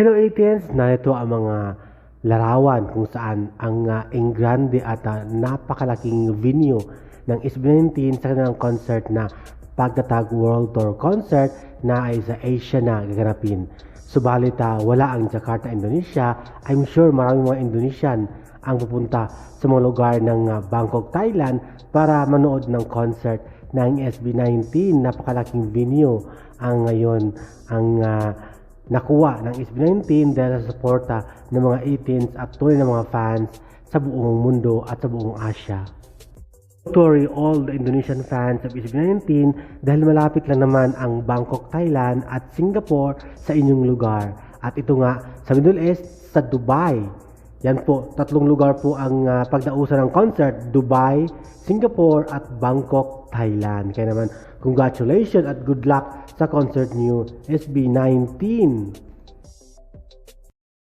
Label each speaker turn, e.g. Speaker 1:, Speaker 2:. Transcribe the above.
Speaker 1: Hello ATNs, narito ang mga larawan kung saan ang uh, Engrande at uh, napakalaking venue ng SB19 sa kanilang concert na Pagtatag World Tour Concert na ay sa Asia na gaganapin. Subalit uh, wala ang Jakarta, Indonesia. I'm sure maraming mga Indonesian ang pupunta sa mga lugar ng uh, Bangkok, Thailand para manood ng concert ng SB19. Napakalaking venue ang ngayon ang uh, nakuha ng SB19 dahil sa suporta ng mga 18s at tunay ng mga fans sa buong mundo at sa buong Asia. Sorry all the Indonesian fans of SB19 dahil malapit lang naman ang Bangkok, Thailand at Singapore sa inyong lugar. At ito nga sa Middle East, sa Dubai. Yan po, tatlong lugar po ang uh, pagdausan ng concert, Dubai, Singapore at Bangkok, Thailand. Kaya naman, congratulations at good luck sa concert niyo SB19.